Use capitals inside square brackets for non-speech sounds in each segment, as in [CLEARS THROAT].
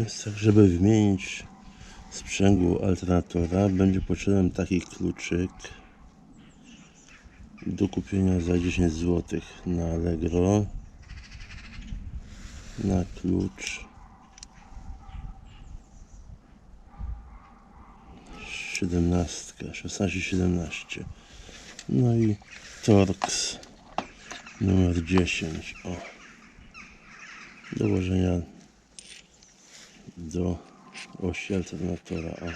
Więc tak, żeby wymienić sprzęgło alternatora, będzie potrzebny taki kluczyk do kupienia za 10 zł na Allegro. Na klucz. 17, 16-17 no i Torx numer 10 o. Dołożenia do osi alternatora o.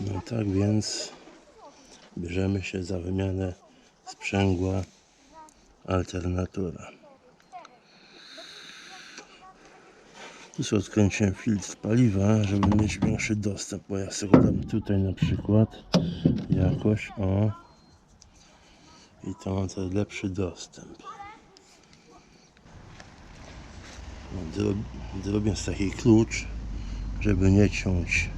No tak więc bierzemy się za wymianę sprzęgła alternatora. Tu sobie odkręciłem filtr paliwa, żeby mieć większy dostęp, bo ja sobie dam tutaj na przykład jakoś, o. I to mam teraz lepszy dostęp. No, dro- Drobiąc taki klucz, żeby nie ciąć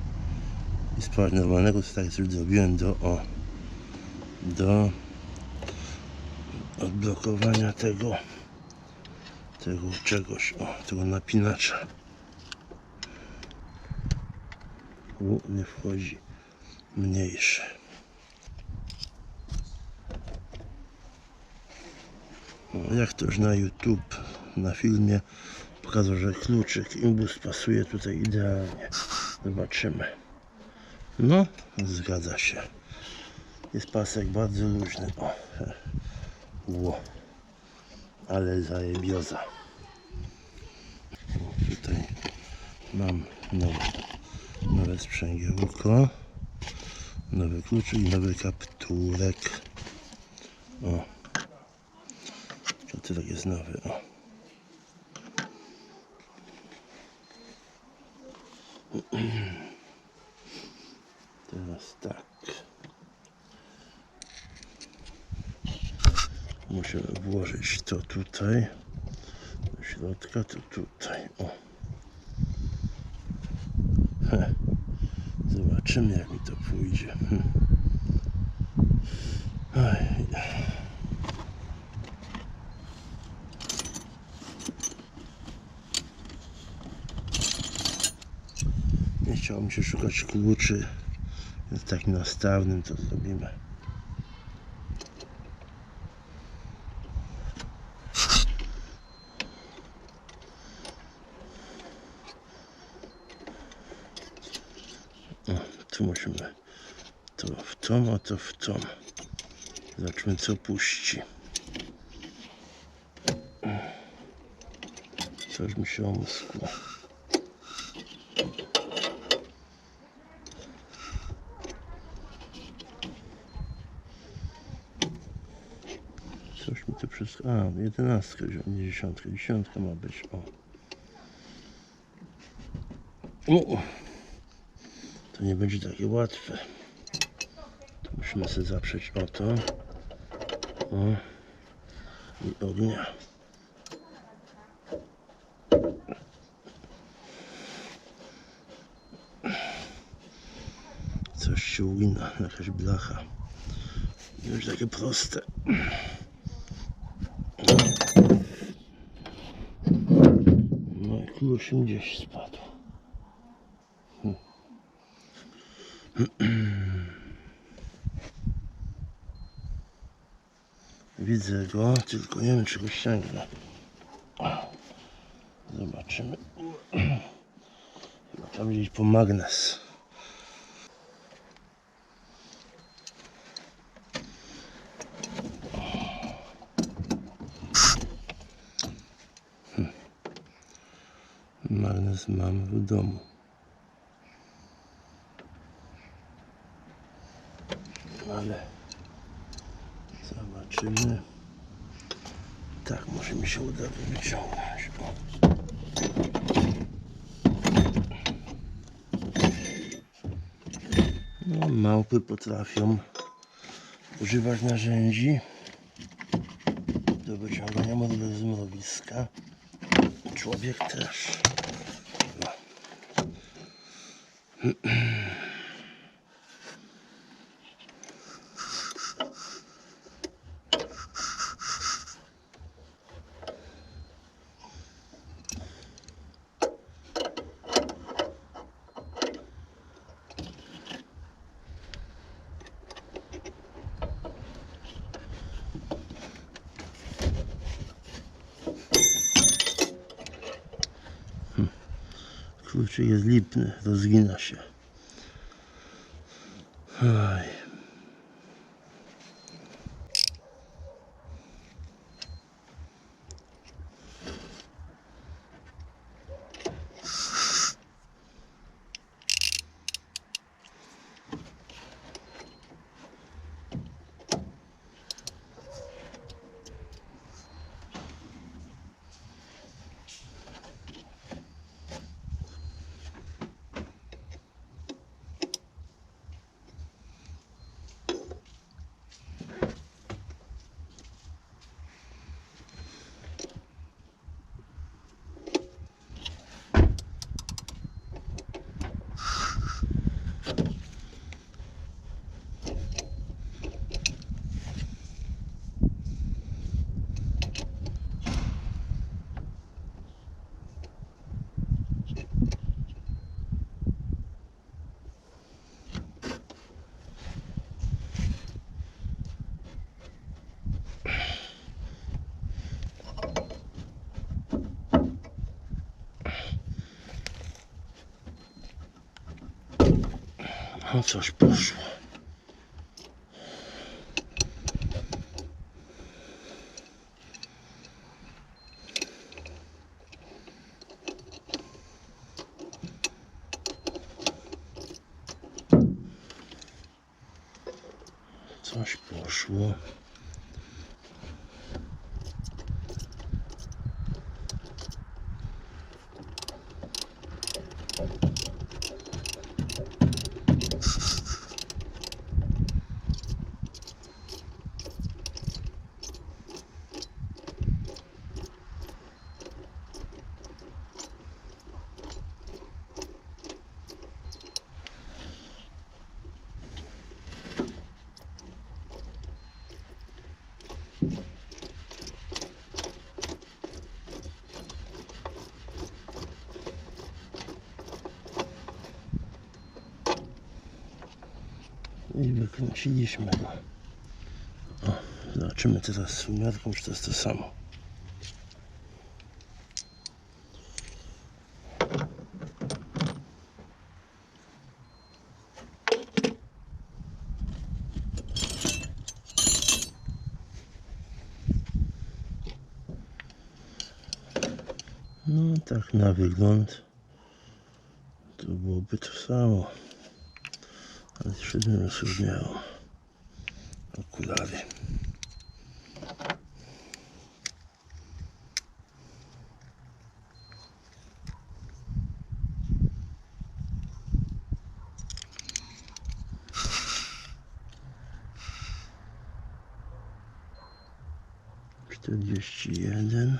i spać normalnego, to tak coś zrobiłem do o do odblokowania tego tego czegoś, o tego napinacza nie wchodzi mniejszy jak to już na YouTube na filmie pokazał, że kluczyk imbus pasuje tutaj idealnie zobaczymy no, zgadza się. Jest pasek bardzo luźny. O. [LAUGHS] Ale zajebioza. Tutaj mam nowe, nowe sprzęgiełko, nowy kluczyk i nowy kapturek. O. Kapturek jest nowy. O. [CLEARS THROAT] Teraz tak. Muszę włożyć to tutaj. Do środka, to tutaj. O. He. Zobaczymy jak mi to pójdzie. Hm. Nie chciało mi się szukać kluczy. Więc takim nastawnym to zrobimy. Tu musimy to w tą, a to w tą. Zobaczmy co puści. Coś mi się omskło. Coś mi tu wszystko. A, jedenastka, nie dziesiątka. Dziesiątka ma być. O. o. To nie będzie takie łatwe. To musimy sobie zaprzeć o to. O. I ognia. Coś się ugina, jakaś blacha. Nie już takie proste. No i klucz gdzieś spadł. [CLEARS THROAT] Widzę go, tylko nie wiem czy go ściągnę. Zobaczymy. Chyba tam gdzieś po magnes. Magnes mamy w domu. Ale zobaczymy. Tak, może mi się uda wyciągnąć. No, małpy potrafią używać narzędzi do wyciągania modelu z mrowiska. Człowiek też. No. Kluczyk jest lipny, rozgina się. Oj. Coś poszło. Coś poszło. I wykręciliśmy go. O, zobaczymy teraz z sumiarką, czy to jest to samo. No tak na wygląd to byłoby to samo. Jeszcze bym rozróżniało okulary. Czterdzieści jeden.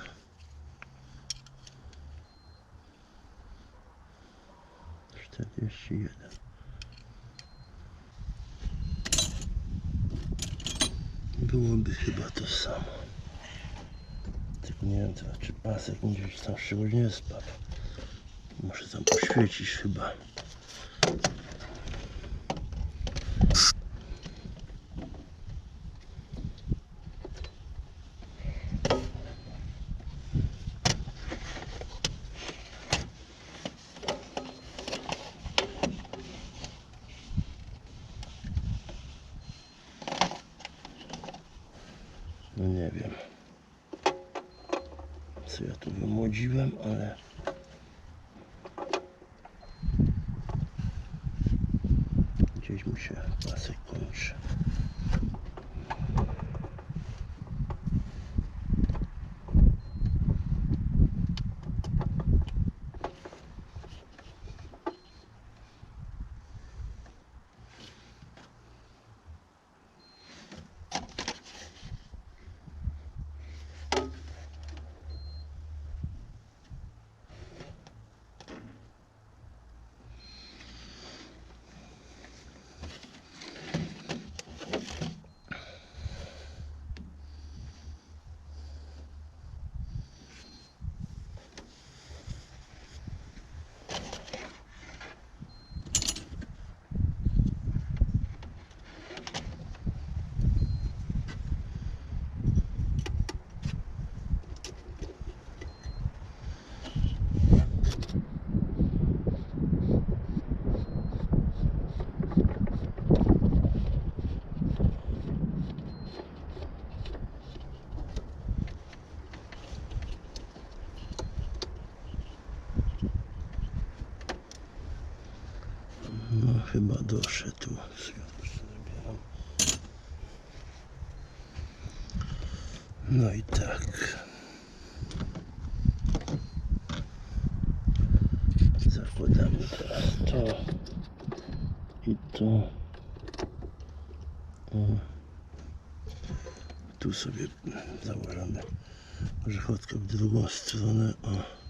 Czterdzieści jeden. Byłoby chyba to samo. Tylko nie wiem teraz, czy pasek gdzieś tam szczególnie nie spadł. Muszę tam poświecić chyba. No nie wiem. Co ja tu wymłodziłem, ale... chyba doszedł. No i tak. Zakładamy teraz to i to. O. Tu sobie założymy grzechotkę w drugą stronę. O.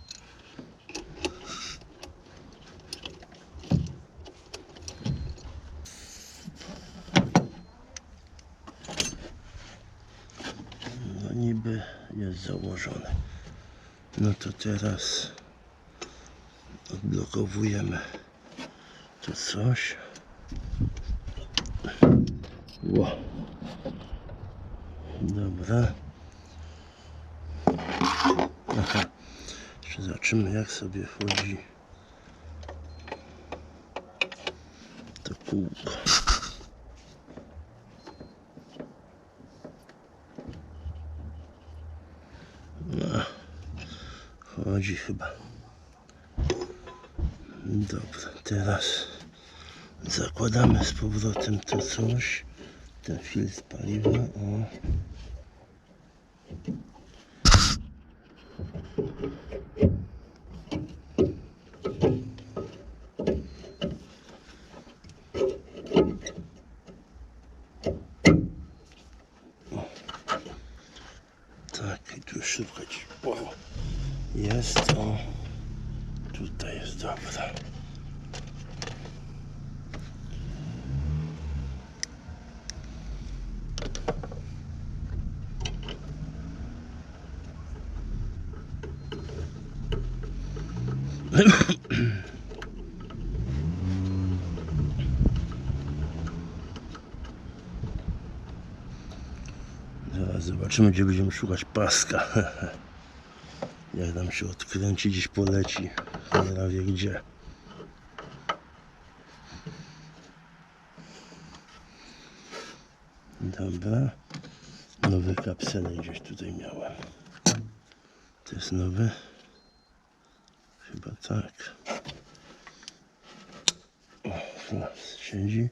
No niby jest założone. No to teraz odblokowujemy to coś. Ło. Dobra. Aha. Jeszcze zobaczymy jak sobie chodzi to kółko. No. Chodzi chyba. Dobra, teraz zakładamy z powrotem to coś. Ten filtr paliwa. O. Tak, i tu szukać. O, jest o. Tutaj jest dobra. Zaraz zobaczymy, gdzie będziemy szukać paska. [LAUGHS] Jak nam się odkręci, gdzieś poleci. Cholera wie gdzie. Dobra. Nowe kapsele gdzieś tutaj miałem. To jest nowy? Chyba tak. O, siedzi.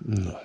No.